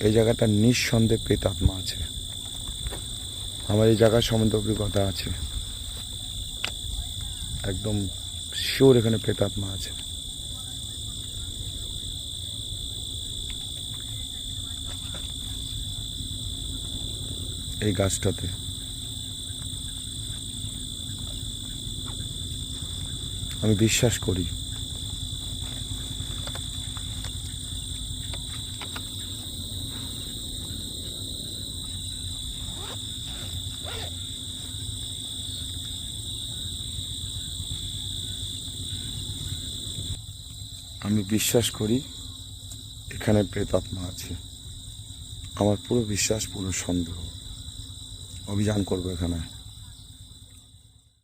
এই জায়গাটা নিঃসন্দেহে প্রেতাত্মা আছে। আমার এই জায়গার সম্বন্ধে অভিজ্ঞতা আছে। একদম শিওর এখানে প্রেতাত্মা আছে। এই গাছটাতে। আমি বিশ্বাস করি। আমি বিশ্বাস করি এখানে প্রেতাত্মা আছে। আমার পুরো বিশ্বাস পুরো সন্দেহ। অভিযান করব এখানে।